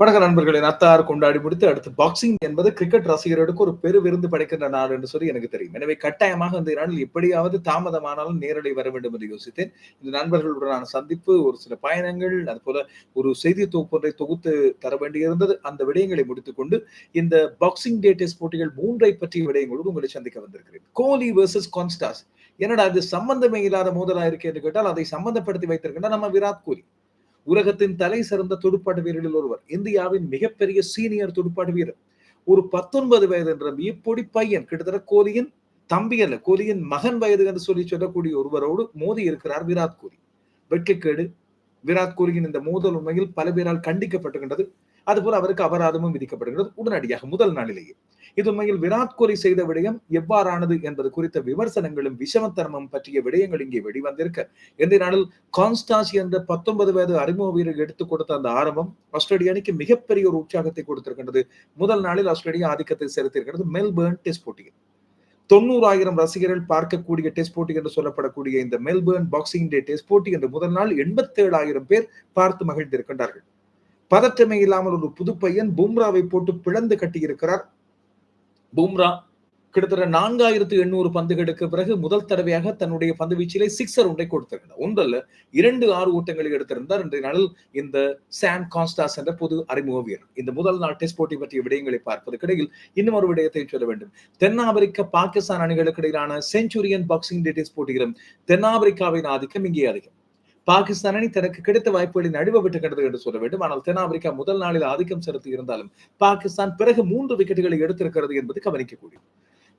வணக்க நண்பர்களை நத்தார் கொண்டாடி முடித்து அடுத்து பாக்ஸிங் என்பது கிரிக்கெட் ரசிகர்களுக்கு ஒரு பெரு விருந்து படைக்கின்ற நாடு என்று சொல்லி எனக்கு தெரியும். எனவே கட்டாயமாக இந்த நாளில் எப்படியாவது தாமதமானாலும் நேரடி வர வேண்டும் என்று யோசித்தேன். இந்த நண்பர்களுடனான சந்திப்பு ஒரு சில பயணங்கள் அது போல ஒரு செய்தி தொகுப்பொன்றை தொகுத்து தர வேண்டியிருந்தது. அந்த விடயங்களை முடித்துக்கொண்டு இந்த பாக்ஸிங் டே டெஸ்ட் போட்டிகள் மூன்றை பற்றிய விடயங்களோடு உங்களை சந்திக்க வந்திருக்கிறேன். கோலி வர்சஸ் கான்ஸ்டாஸ் என்னடா அது சம்பந்தமே இல்லாத மோதலா இருக்கு என்று கேட்டால் அதை சம்பந்தப்படுத்தி வைத்திருக்கின்ற நம்ம விராட் கோலி. உலகத்தின் தலை சிறந்த துடுப்பாட்டு வீரர்களில் ஒருவர் இந்தியாவின் மிகப்பெரிய சீனியர் துடுப்பாட்டு வீரர். ஒரு பத்தொன்பது வயது என்ற இப்பொடி பையன் கிட்டத்தட்ட கோலியின் தம்பி அல்ல கோலியின் மகன் வயது என்று சொல்லி சொல்லக்கூடிய ஒருவரோடு மோதி இருக்கிறார் விராட் கோலி. வெட்கக்கேடு விராட் கோலியின் இந்த மோதல் உண்மையில் பல பேரால் கண்டிக்கப்பட்டுகின்றது அதுபோல அவருக்கு அபராதமும் விதிக்கப்படுகிறது உடனடியாக முதல் நாளிலேயே. இது உண்மையில் விராட் கோலி செய்த விடயம் எவ்வாறானது என்பது குறித்த விமர்சனங்களும் விஷமத்தனமும் பற்றிய விடயங்கள் இங்கே வெளிவந்திருக்க. இந்த நாளில் கான்ஸ்டாஸ் என்ற பத்தொன்பது வயது அறிமுக வீரர் எடுத்துக் கொடுத்த அந்த ஆரம்பம் ஆஸ்திரேலிய அணிக்கு மிகப்பெரிய ஒரு உற்சாகத்தை கொடுத்திருக்கின்றது. முதல் நாளில் ஆஸ்திரேலியா ஆதிக்கத்தை செலுத்தியிருக்கிறது மெல்பேர்ன் டெஸ்ட் போட்டியில் தொண்ணூறாயிரம் ரசிகர்கள் பார்க்கக்கூடிய டெஸ்ட் போட்டி என்று சொல்லப்படக்கூடிய இந்த மெல்பேர்ன் பாக்ஸிங் டே டெஸ்ட் போட்டி என்று முதல் நாள் எண்பத்தி ஏழாயிரம் பேர் பார்த்து மகிழ்ந்திருக்கின்றார்கள். பதற்றமே இல்லாமல் ஒரு புது பையன் பும்ராவை போட்டு பிளந்து கட்டியிருக்கிறார். பும்ரா. கிட்டத்தட்ட நான்காயிரத்து எண்ணூறு பந்துகளுக்கு பிறகு முதல் தடவையாக தன்னுடைய பந்து வீச்சிலே சிக்ஸர் ஒன்றை கொடுத்திருக்கிறார். ஒன்றல்ல இரண்டு ஆறு ஓட்டங்களை எடுத்திருந்தார். இன்றைய நாளில் இந்த சாம் கான்ஸ்டாஸ் என்ற பொது அறிமுக வீரர். இந்த முதல் நாள் டெஸ்ட் போட்டி பற்றிய விடயங்களை பார்ப்பதற்கு இடையில் இன்னும் ஒரு விடயத்தை சொல்ல வேண்டும். தென்னாப்பிரிக்க பாகிஸ்தான் அணிகளுக்கு இடையிலான செஞ்சுரியன் பாக்ஸிங் டே டெஸ்ட் போட்டியிலும் தென்னாப்பிரிக்காவின் ஆதிக்கம் இங்கே அதிகம். பாகிஸ்தான் அணி தனக்கு கிடைத்த வாய்ப்புகளை நழுவ விட்டுகிறது என்று சொல்ல வேண்டும். ஆனால் தென்னாப்பிரிக்கா முதல் நாளில் ஆதிக்கம் செலுத்தி இருந்தாலும் பாகிஸ்தான் பிறகு மூன்று விக்கெட்டுகளை எடுத்திருக்கிறது என்பது கவனிக்கக்கூடியது.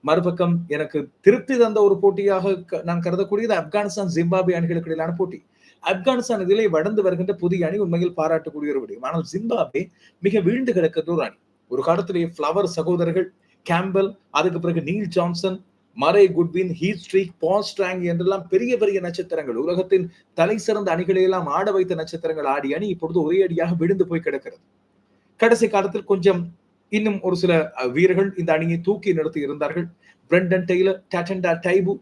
மறுபக்கம் எனக்கு திருப்தி தந்த ஒரு போட்டியாக நான் கருதக்கூடியது ஆப்கானிஸ்தான் ஜிம்பாபே அணிகளுக்கு இடையிலான போட்டி. ஆப்கானிஸ்தான் இதிலே வளர்ந்து வருகின்ற புதிய அணி உண்மையில் பாராட்டக்கூடிய ஒரு விடயம். ஆனால் ஜிம்பாபே மிக வீழ்ந்து கிடக்கிற ஒரு அணி. ஒரு காலத்திலேயே பிளவர் சகோதரர்கள் கேம்பல் அதுக்கு பிறகு Neil Johnson Murray Goodwin Heath Streak Paul Strang Strang என்றெல்லாம் பெரிய பெரிய நட்சத்திரங்கள். உலகத்தின் தலை சிறந்த அணிகளை எல்லாம் ஆட வைத்த நட்சத்திரங்கள் ஆடி அணி இப்பொழுது ஒரே அடியாக விழுந்து போய் கிடக்கிறது. கடைசி காலத்தில் கொஞ்சம் இன்னும் ஒரு சில வீரர்கள் இந்த அணியை தூக்கி நிறுத்தி இருந்தார்கள். பிரெண்டன் டெய்லர் டாட்டன்டா டைபு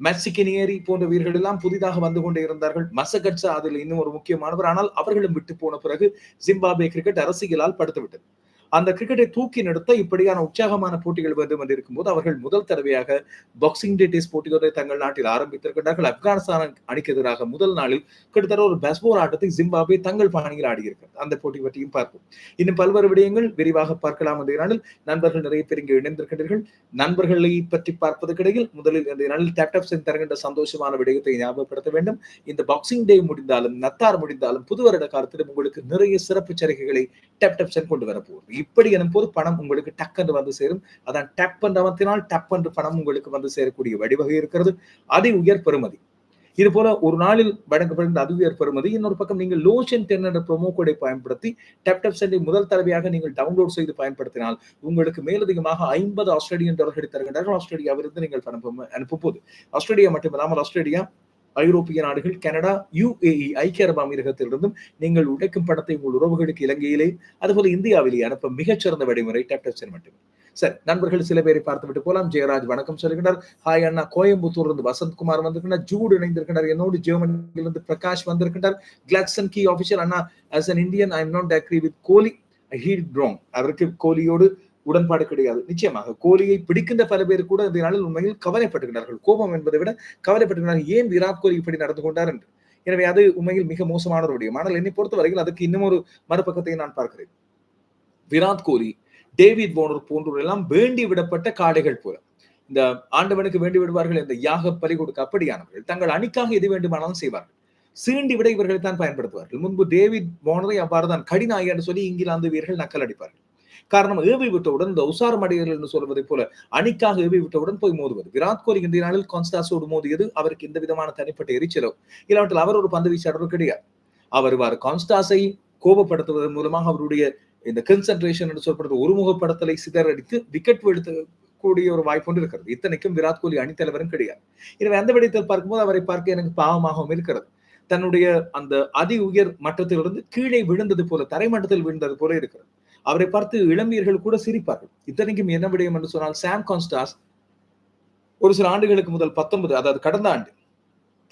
மெக்சிகனியரி போன்ற வீரர்கள் எல்லாம் புதிதாக வந்து கொண்டே இருந்தார்கள். மசகட்சா அதில் இன்னும் ஒரு முக்கியமானவர். ஆனால் அவர்களும் விட்டு போன பிறகு ஜிம்பாபே கிரிக்கெட் அரசியலால் படுத்துவிட்டது. அந்த கிரிக்கெட்டை தூக்கி நிறுத்த இப்படியான உற்சாகமான போட்டிகள் வந்து வந்திருக்கும் இருக்கும்போது அவர்கள் முதல் தடவையாக பாக்ஸிங் டே டெஸ்ட் போட்டிகளை தங்கள் நாட்டில் ஆரம்பித்திருக்கிறார்கள் ஆப்கானிஸ்தான் அணிக்கு எதிராக முதல் நாளில் கிட்டத்தட்ட ஒரு பெஸ்போர் ஆட்டத்தை ஜிம்பாபே தங்கள் பாணியில் ஆடியிருக்கிறது. அந்த போட்டி பற்றியும் பார்ப்போம். இன்னும் பல்வேறு விடயங்கள் விரிவாக பார்க்கலாம் அந்த நாளில் நண்பர்கள் நிறைய பேர் இங்கே இணைந்திருக்கின்றீர்கள். நண்பர்களை பற்றி பார்ப்பதற்கிடையில் முதலில் இந்த நாளில் டேப்டப்ஸின் தருகின்ற சந்தோஷமான விடயத்தை ஞாபகப்படுத்த வேண்டும். இந்த பாக்ஸிங் டே முடிந்தாலும் நத்தார் முடிந்தாலும் புது வருட காலத்திலும் உங்களுக்கு நிறைய சிறப்பு சலுகைகளை டேப்டப்ஸன் கொண்டு வரப்போகுது இப்படி எனும் போது பணம் உங்களுக்கு டக்கென்று வந்து சேரும். அதான் டப் என்று அமர்த்தினால் டப் என்று பணம் உங்களுக்கு வந்து சேரக்கூடிய வழிவகை இருக்கிறது. அதை உயர் பெறுமதி. இது போல ஒரு நாளில் வழங்கப்படுகின்ற அது உயர் பெறுமதி. இன்னொரு பக்கம் நீங்கள் லோஷன் டென் என்ற ப்ரோமோ கோடை பயன்படுத்தி டப் டப் சென்னை முதல் தடவையாக நீங்கள் டவுன்லோட் செய்து பயன்படுத்தினால் உங்களுக்கு மேலதிகமாக ஐம்பது ஆஸ்திரேலியன் டாலர்கள் தருகின்றார்கள். ஆஸ்திரேலியாவிலிருந்து நீங்கள் பணம் அனுப்பும் போது ஆஸ்திரேலியா மட்டுமில்லாமல் ஆஸ்திரேலியா ஐரோப்பிய நாடுகள் கனடா யுஏஇ ஐக்கிய அரபு அமீரகத்திலிருந்தும் நீங்கள் உடைக்கும் பணத்தை உங்கள் உறவுகளுக்கு இலங்கையிலே அதுபோல இந்தியாவிலேயே அனுப்ப மிகச்சிறந்த வழிமுறை டேப்டப்சன் மட்டுமே. சரி நண்பர்கள் சில பேரை பார்த்துவிட்டு போலாம். ஜெயராஜ் வணக்கம் சொல்லுகிறார் ஹாய் அண்ணா கோயம்புத்தூர் இருந்து வசந்த்குமார் வந்திருக்கிறார் ஜூட் இணைந்திருக்கிறார் என்னோடு ஜெர்மனியிலிருந்து பிரகாஷ் வந்திருக்கிறார் கிளாக்சன் கி official Anna as an Indian I am not agree with Kohli heat ப்ரோங் அவருக்கு கோலியோடு உடன்பாடு கிடையாது. நிச்சயமாக கோலியை பிடிக்கின்ற பல பேர் கூட இந்த நாளில் உண்மையில் கவலைப்பட்டுகிறார்கள் கோபம் என்பதை விட கவலைப்பட்டுகிறார்கள் ஏன் விராட் கோலி இப்படி நடந்து கொண்டார் என்று. எனவே அது உண்மையில் மிக மோசமான ஒரு விடயம். ஆனால் என்னை பொறுத்த வரையில் அதுக்கு இன்னும் ஒரு மறுபக்கத்தை நான் பார்க்கிறேன். விராட் கோலி டேவிட் போனர் போன்றோர் எல்லாம் வேண்டி விடப்பட்ட காடைகள் போல. இந்த ஆண்டவனுக்கு வேண்டி விடுவார்கள் இந்த யாக பறி கொடுக்க அப்படியானவர்கள் தங்கள் அணிக்காக எது வேண்டுமானாலும் செய்வார்கள். சீண்டி விட இவர்களை தான் பயன்படுத்துவார்கள். முன்பு டேவிட் போனரை அவ்வாறு தான் கடிநாய் சொல்லி இங்கிலாந்து வீரர்கள் நக்கல் அடிப்பார்கள். காரணம் ஏவி விட்டவுடன் இந்த உசார் மடையர்கள் என்று சொல்வதை போல அணிக்காக ஏவி விட்டவுடன் போய் மோதுவது. விராட் கோலி இன்றைய நாளில் கான்ஸ்டாஸோடு மோதியது அவருக்கு எந்த விதமான தனிப்பட்ட எரிச்சலோ. இல்லாவற்றில் அவர் ஒரு பந்து வீச்சாளர் கிடையாது. அவர் இவ்வாறு கான்ஸ்டாஸை கோபப்படுத்துவதன் மூலமாக அவருடைய இந்த கன்சன்ட்ரேஷன் என்று சொல்லப்படுறது ஒருமுகப்படுத்தலை சிதறடித்து விக்கெட் வீழ்த்த கூடிய ஒரு வாய்ப்பு ஒன்று இருக்கிறது. இத்தனைக்கும் விராட் கோலி அணித்தலைவரும் கிடையாது. எனவே அந்த விடயத்தில் பார்க்கும்போது அவரை பார்க்க எனக்கு பாவமாகவும் இருக்கிறது. தன்னுடைய அந்த அதி உயர் மட்டத்திலிருந்து கீழே விழுந்தது போல தரைமட்டத்தில் விழுந்தது போல இருக்கிறது. அவரை பார்த்து இளம்பியர்கள் கூட சிரிப்பார்கள். இத்தனைக்கும் என்ன விடயம் என்று சொன்னால் சாம் கான்ஸ்டாஸ் ஒரு சில ஆண்டுகளுக்கு முதல் பத்தொன்பது அதாவது கடந்த ஆண்டு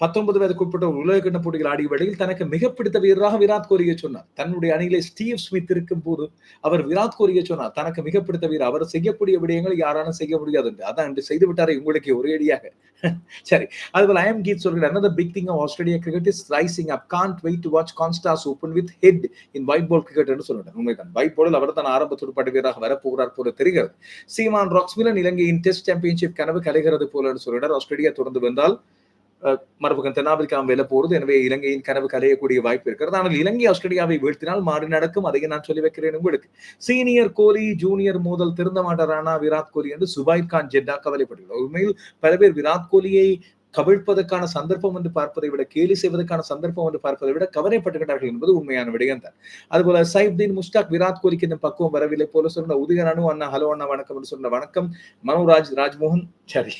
பத்தொன்பது வயது குறிப்பிட்ட உலக கிண்ண போட்டிகள் ஆடிய வேளையில் தனக்கு மிக பிடித்த வீரராக விராட் கோலியை சொன்னார். தன்னுடைய அணியிலே ஸ்டீவ் ஸ்மித் இருக்கும் போது அவர் விராட் கோலியை சொன்னார். தனக்கு மிக பிடித்த வீரர் அவர் செய்யக்கூடிய விடயங்கள் யாராலும் செய்ய முடியாது என்று. அதான் என்று செய்து விட்டாரே உங்களுக்கு ஒரே அடியாக. சரி அதுபோல ஐஎம் கீத் சொல்கிறார் another big thing of Australia cricket is rising up. Can't wait to watch Constance open with head in white ball cricket என்று சொல்றார் உண்மைதான். வைட் ball அவர் தான் ஆரம்ப துடுப்பாட்டு வீரராக வரப்போகிறார் போல தெரிகிறது. சீமான் ராக்ஸ்மிலன் இலங்கையின் டெஸ்ட் சாம்பியன்ஷிப் கனவு கலைகிறது போல என்று சொல்கிறார் ஆஸ்திரேலியா தொடர்ந்து வந்தால் மறுபக்கம் தென்னாப்பிரிக்கா வெல்ல போறது எனவே இலங்கையின் கனவு கலையக்கூடிய வாய்ப்பு இருக்கிறது. ஆனால் இலங்கை ஆஸ்திரேலியாவை வீழ்த்தினால் மாறி நடக்கும். அதையும் நான் சொல்லி வைக்கிறேன் உங்களுக்கு. சீனியர் கோலி ஜூனியர் மோதல் திருந்த மாட்டாரானா விராட் கோலி என்று சுபாய் கான் ஜெட்டா கவலைப்படுகிறார் உண்மையில் பல பேர் விராட் கோலியை கவிழ்ப்பதற்கான சந்தர்ப்பம் என்று பார்ப்பதை விட கேலி செய்வதற்கான சந்தர்ப்பம் என்று பார்ப்பதை விட கவலைப்பட்டுகிறார்கள் என்பது உண்மையான விடயம் தான். அதுபோல சைப்தீன் முஸ்டாக் விராட் கோலிக்கு இந்த பக்குவம் வரவில்லை போல சொன்ன உதயன் அண்ணா ஹலோ அண்ணா வணக்கம் என்று சொன்ன வணக்கம். மனோராஜ் ராஜ்மோகன் சரி.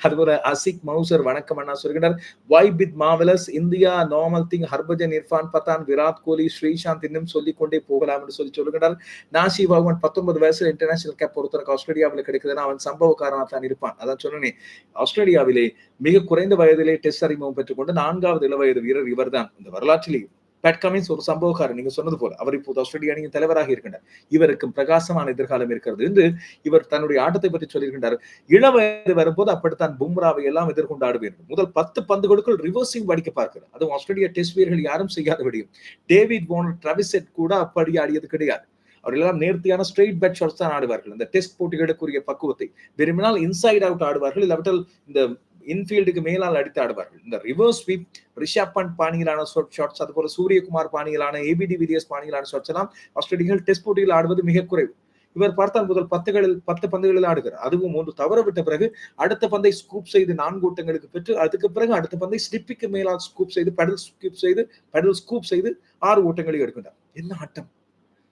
அதுபோல அசிக் மௌசர் வணக்கம் அண்ணா. சொல்கிறார் why with marvellous India normal thing Harbhajan Irfan Pathan Virat Kohli Sreesanth இன்னும் சொல்லிக் கொண்டே போகலாம் என்று சொல்லி சொல்கிறார் நாசி பகவான் பத்தொன்பது வயசுல இன்டர்நேஷனல் கேப் ஒருத்தருக்கு ஆஸ்திரேலியாவில் கிடைக்குதுன்னா அவன் சம்பவக்காரனா தான் இருப்பான். அதான் சொன்னேன். ஆஸ்திரேலியாவிலே மிக குறைந்த வயதிலே டெஸ்ட் அறிமுகம் பெற்றுக்கொண்டு நான்காவது இளவயது வீரர் இவர்தான். இந்த வரலாற்றிலே பேட் கமின்ஸ் ஒரு சம்பவக்காரர் நீங்க சொன்னது போல. அவர் இப்போது ஆஸ்திரேலிய அணியின் தலைவராக இருக்கின்றார். இவருக்கும் பிரகாசமான எதிர்காலம் இருக்கிறது. என்று இவர் தன்னுடைய ஆட்டத்தை பற்றி சொல்லியிருக்கின்றார். இளவயது வரும்போது அப்படித்தான் பும்ராவை எல்லாம் எதிர்கொண்டு ஆடுவேன் முதல் பத்து பந்துகளுக்குள் ரிவர்சிங் படிக்க பார்க்கிறார். அதுவும் ஆஸ்திரேலியா டெஸ்ட் வீரர்கள் யாரும் செய்யாத விடியும். டேவிட் போனர் டிராவிசெட் கூட அப்படி ஆடியது கிடையாது. அவர் எல்லாம் நேர்த்தியான ஸ்ட்ரெயிட் பெட் ஷாட்ஸ் தான் ஆடுவார்கள். இந்த டெஸ்ட் போட்டிகளுக்குரிய பக்குவத்தை. விரும்பினால் இன்சைட் அவுட் ஆடுவார்கள். இல்லாவிட்டால் இந்த இன்ஃபீல்டுக்கு மேலால் அடித்து ஆடுவார்கள். இந்த ரிவர்ஸ் ஸ்வீப் ரிஷப் பண்ட் பாணியிலான ஷாட்ஸ் அது போல சூரியகுமார் பாணியிலான ஏபிடி விதியஸ் பாணியிலான ஷாட்ஸ் எல்லாம் ஆஸ்திரேலியர்கள் டெஸ்ட் போட்டியில் ஆடுவது மிக குறைவு. இவர் பார்த்தால் முதல் பத்துகளில் பத்து பந்துகளில் ஆடுகிறார். அதுவும் ஒன்று தவற விட்ட பிறகு அடுத்த பந்தை ஸ்கூப் செய்து நான்கு ஓட்டங்களுக்கு பெற்று அதுக்கு பிறகு அடுத்த பந்தை ஸ்லிப்பிக்கு மேலால் ஸ்கூப் செய்து பெடல் ஸ்கூப் செய்து பெடல் ஸ்கூப் செய்து ஆறு ஓட்டங்களை எடுக்கின்றார். என்ன ஆட்டம்?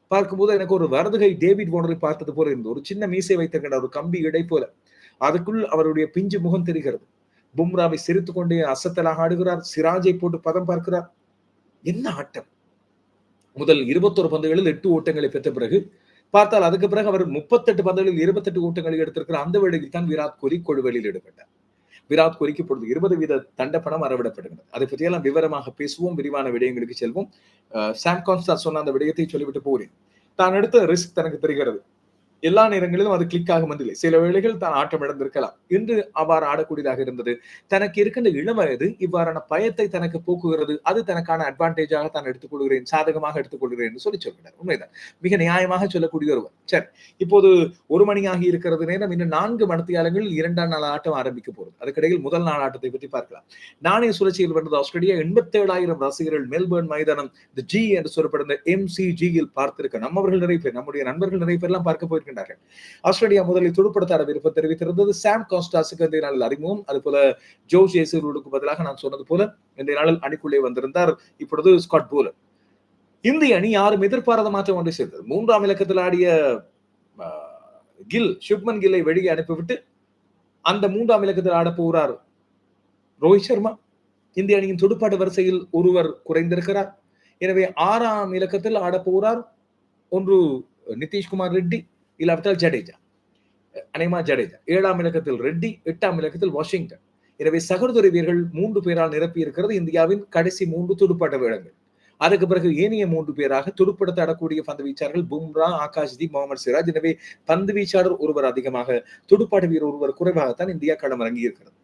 பார்க்கும்போது எனக்கு ஒரு வரதுகை டேவிட் போனரை பார்த்தது போல இருந்தது. ஒரு சின்ன மீசை வைத்திருக்கின்ற ஒரு கம்பி இடை போல. அதுக்குள் அவருடைய பிஞ்சு முகம் தெரிகிறது. பும்ராவை சிரித்து கொண்டே அசத்தலாக ஆடுகிறார். சிராஜை போட்டு பதம் பார்க்கிறார். என்ன ஆட்டம்? முதல் இருபத்தொரு பந்துகளில் எட்டு ஓட்டங்களை பெற்ற பிறகு பார்த்தால் அதுக்கு பிறகு அவர் முப்பத்தெட்டு பந்துகளில் இருபத்தெட்டு ஓட்டங்களை எடுத்திருக்கிறார். அந்த வேளையில் தான் விராட் கோலி கொழுவலில் ஈடுபட்டார். விராட் கோலிக்கு இப்பொழுது இருபது வீத தண்டப்பணம் அறவிடப்படுகிறது. அதை பற்றியெல்லாம் விவரமாக பேசுவோம். விரிவான விடயங்களுக்கு செல்வோம். அஹ் சாம் கான்ஸ்டார் சொன்ன அந்த விடயத்தை சொல்லிவிட்டு போகிறேன். தான் எடுத்த ரிஸ்க் தனக்கு தெரிகிறது. எல்லா நேரங்களிலும் அது கிளிக் ஆகும் இல்லை சில வேளைகள் தான் ஆட்டம் இழந்திருக்கலாம். இன்று அவ்வாறு ஆடக்கூடியதாக இருந்தது. தனக்கு இருக்கின்ற வயது இவ்வாறான பயத்தை தனக்கு போக்குகிறது. அது தனக்கான அட்வான்டேஜாக தான் எடுத்துக்கொள்கிறேன் சாதகமாக எடுத்துக்கொள்கிறேன் சொல்லி சொல்கிறார். உண்மைதான். மிக நியாயமாக சொல்லக்கூடிய ஒருவர். சரி இப்போது ஒரு மணியாகி இருக்கிறது நேரம் இன்னும் நான்கு மணத்தியாலங்களில் இரண்டாம் நாள் ஆட்டம் ஆரம்பிக்க போகிறது. அதுக்கிடையில் முதல் நாள் ஆட்டத்தை பற்றி பார்க்கலாம். நாணய சுழற்சியில் வென்றது ஆஸ்திரேலியா எண்பத்தி ஏழாயிரம் ரசிகர்கள் மெல்பர்ன் மைதானம் ஜி என்று சொல்லப்படுகிற எம் சி பார்த்திருக்க. நம்மவர்கள் நிறைய பேர் நம்முடைய நண்பர்கள் நிறைய பேர்லாம் பார்க்க இருக்கின்றார்கள். ஆஸ்திரேலியா முதலில் துடுப்படுத்தாட விருப்பம் தெரிவித்திருந்தது. சாம் காஸ்டாஸுக்கு இந்த நாளில் அறிமுகம். அது போல ஜேசூருக்கு பதிலாக நான் சொன்னது போல இந்த நாளில் அணிக்குள்ளே வந்திருந்தார் இப்பொழுது ஸ்காட் போலர். இந்திய அணி யாரும் எதிர்பாராத மாற்றம் ஒன்றை சேர்ந்தது மூன்றாம் இலக்கத்தில் ஆடிய கில் சுப்மன் கில்லை வெளியே அனுப்பிவிட்டு அந்த மூன்றாம் இலக்கத்தில் ஆட போகிறார் ரோஹித் சர்மா. இந்திய அணியின் துடுப்பாட்டு வரிசையில் ஒருவர் குறைந்திருக்கிறார். எனவே ஆறாம் இலக்கத்தில் ஆட போகிறார் ஒன்று நிதிஷ்குமார் ரெட்டி இல்லாவிட்டால் ஜடேஜா. அனைமா ஜடேஜா. ஏழாம் இலக்கத்தில் ரெட்டி எட்டாம் இலக்கத்தில் வாஷிங்டன். எனவே சகோதர வீரர்கள் மூன்று பேரால் நிரப்பி இருக்கிறது இந்தியாவின் கடைசி மூன்று துடுப்பாட்ட வேடங்கள் அதுக்கு பிறகு ஏனைய மூன்று பேராக துடுப்படுத்த ஆடக்கூடிய பந்து வீச்சாளர்கள் பும்ரா ஆகாஷ்தீப் முகமது சிராஜ். எனவே பந்து வீச்சாளர் ஒருவர் அதிகமாக துடுப்பாட்ட வீரர் ஒருவர் குறைவாகத்தான் இந்தியா களமிறங்கி இருக்கிறது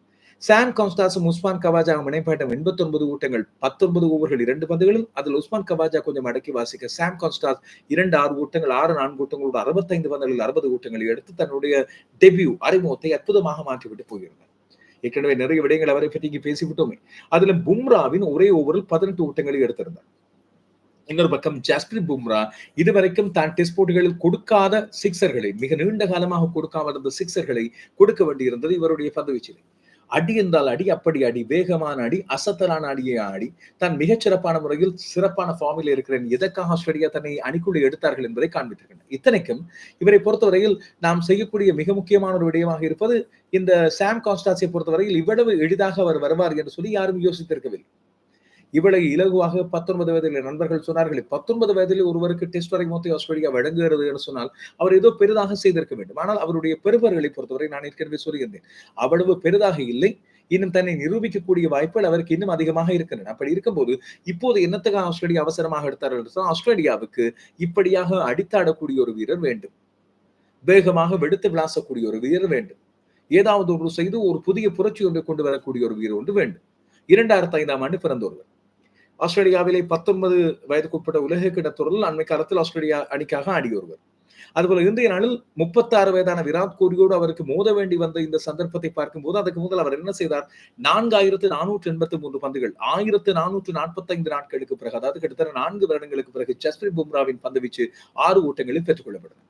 சான் கான்ஸ்டாஸும் உஸ்மான் கவாஜாவும் இணைப்பாட்டம் எண்பத்தி ஒன்பது ஊட்டங்கள் பத்தொன்பது ஓவர்கள் இரண்டு பந்துகளில் அதில் உஸ்மான் கவாஜா கொஞ்சம் அடக்கி வாசிக்க சாம் கான்ஸ்டாஸ் இரண்டு ஆறு ஊட்டங்கள் ஆறு நான்கு ஊட்டங்களோட அறுபத்தைந்து பந்துகளில் அறுபது ஊட்டங்களை எடுத்து தன்னுடைய டெபியூ அறிமுகத்தை அற்புதமாக மாற்றிவிட்டு போயிருந்தார். ஏற்கனவே நிறைய விடயங்கள் அவரை பற்றி இங்கே பேசிவிட்டோமே. அதுல பும்ராவின் ஒரே ஓவரில் பதினெட்டு ஊட்டங்களை எடுத்திருந்தார். இன்னொரு பக்கம் ஜாஸ்பிரித் பும்ரா இதுவரைக்கும் தான் டெஸ்ட் போட்டிகளில் கொடுக்காத சிக்சர்களை மிக நீண்ட காலமாக கொடுக்காமல் இருந்த சிக்சர்களை கொடுக்க வேண்டியிருந்தது இவருடைய பந்துவீச்சிலே அடி என்றால் அடி அப்படி அடி வேகமான அடி அசத்தலான அடியை ஆடி தான் மிகச் சிறப்பான முறையில் சிறப்பான ஃபார்மில் இருக்கிறேன். எதற்காக ஆஸ்திரேலியா தன்னை அணிக்குள்ளே எடுத்தார்கள் என்பதை காண்பித்திருக்கின்றனர் இத்தனைக்கும் இவரை பொறுத்தவரையில் நாம் செய்யக்கூடிய மிக முக்கியமான ஒரு விடயமாக இருப்பது இந்த சாம் கான்ஸ்டாஸை பொறுத்தவரையில் இவ்வளவு எளிதாக அவர் வருவார் என்று சொல்லி யாரும் யோசித்திருக்கவில்லை. இவ்வளவு இலகுவாக பத்தொன்பது வயதில் நண்பர்கள் சொன்னார்கள் பத்தொன்பது வயதில் ஒருவருக்கு டெஸ்ட் வரை மொத்த ஆஸ்திரேலியா வழங்குகிறது என்று சொன்னால் அவர் ஏதோ பெரிதாக செய்திருக்க வேண்டும். ஆனால் அவருடைய பெருவர்களை பொறுத்தவரை நான் ஏற்கனவே சொல்லியிருந்தேன் அவ்வளவு பெரிதாக இல்லை இன்னும் தன்னை நிரூபிக்கக்கூடிய வாய்ப்புகள் அவருக்கு இன்னும் அதிகமாக இருக்கின்றன. அப்படி இருக்கும்போது இப்போது என்னத்துக்காக ஆஸ்திரேலியா அவசரமாக எடுத்தார்கள் என்று ஆஸ்திரேலியாவுக்கு இப்படியாக அடித்தாடக்கூடிய ஒரு வீரர் வேண்டும். வேகமாக வெடுத்து விளாசக்கூடிய ஒரு வீரர் வேண்டும். ஏதாவது ஒன்று செய்து ஒரு புதிய புரட்சி ஒன்றை கொண்டு வரக்கூடிய ஒரு வீரர் ஒன்று வேண்டும். இரண்டாயிரத்தி ஐந்தாம் ஆண்டு பிறந்த ஒருவர். ஆஸ்திரேலியாவிலே பத்தொன்பது வயதுக்குட்பட்ட உலக கிடத்தொடரில் அண்மை காலத்தில் ஆஸ்திரேலியா அணிக்காக ஆடி ஒருவர். அதுபோல இன்றைய நாளில் முப்பத்தி ஆறு வயதான விராட் கோலியோடு அவருக்கு மோத வேண்டி வந்த இந்த சந்தர்ப்பத்தை பார்க்கும்போது அதுக்கு முதல் அவர் என்ன செய்தார்? நான்காயிரத்து நானூற்று எண்பத்தி மூன்று பந்துகள் ஆயிரத்து நானூற்று நாற்பத்தி ஐந்து நாட்களுக்கு பிறகு அதாவது கிட்டத்தட்ட நான்கு வருடங்களுக்கு பிறகு ஜஸ்பிரித் பும்ராவின் பந்து வீச்சு ஆறு ஓட்டங்களில் பெற்றுக் கொள்ளப்பட்டது.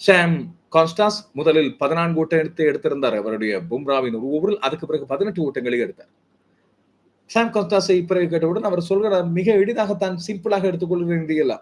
சாம் கான்ஸ்டாஸ் முதலில் பதினான்கு ஓட்டத்தை எடுத்திருந்தார். அவருடைய பும்ராவின் ஒரு ஓவரில் அதுக்கு பிறகு பதினெட்டு ஓட்டங்களை எடுத்தார். சாம் கான்ஸ்டாஸை பிறகு கேட்டவுடன் அவர் சொல்கிறார் மிக எளிதாக தான் சிம்பிளாக எடுத்துக்கொள்கிறேன்